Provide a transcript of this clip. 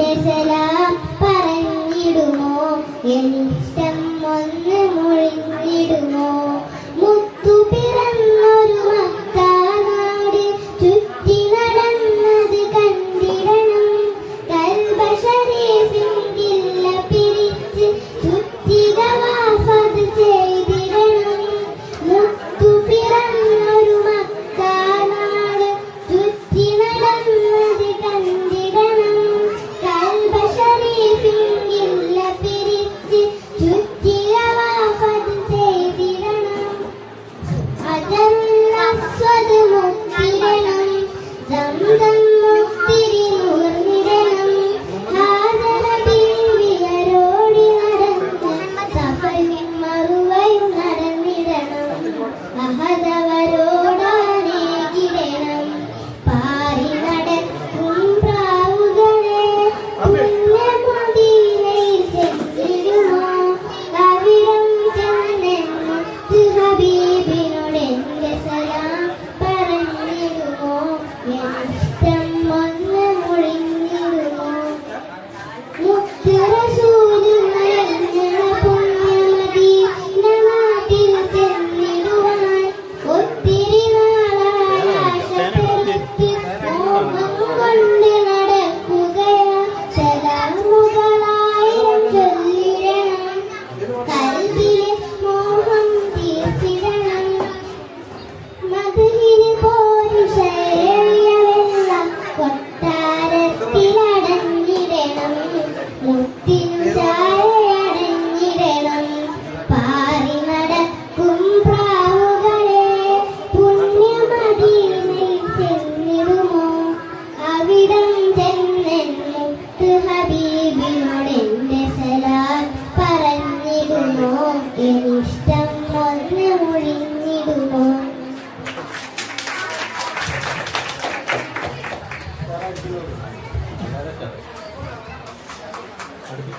എന്റെ സലാം പറഞ്ഞിടുമോ? എന്നിഷ്ടം lugar. ある日。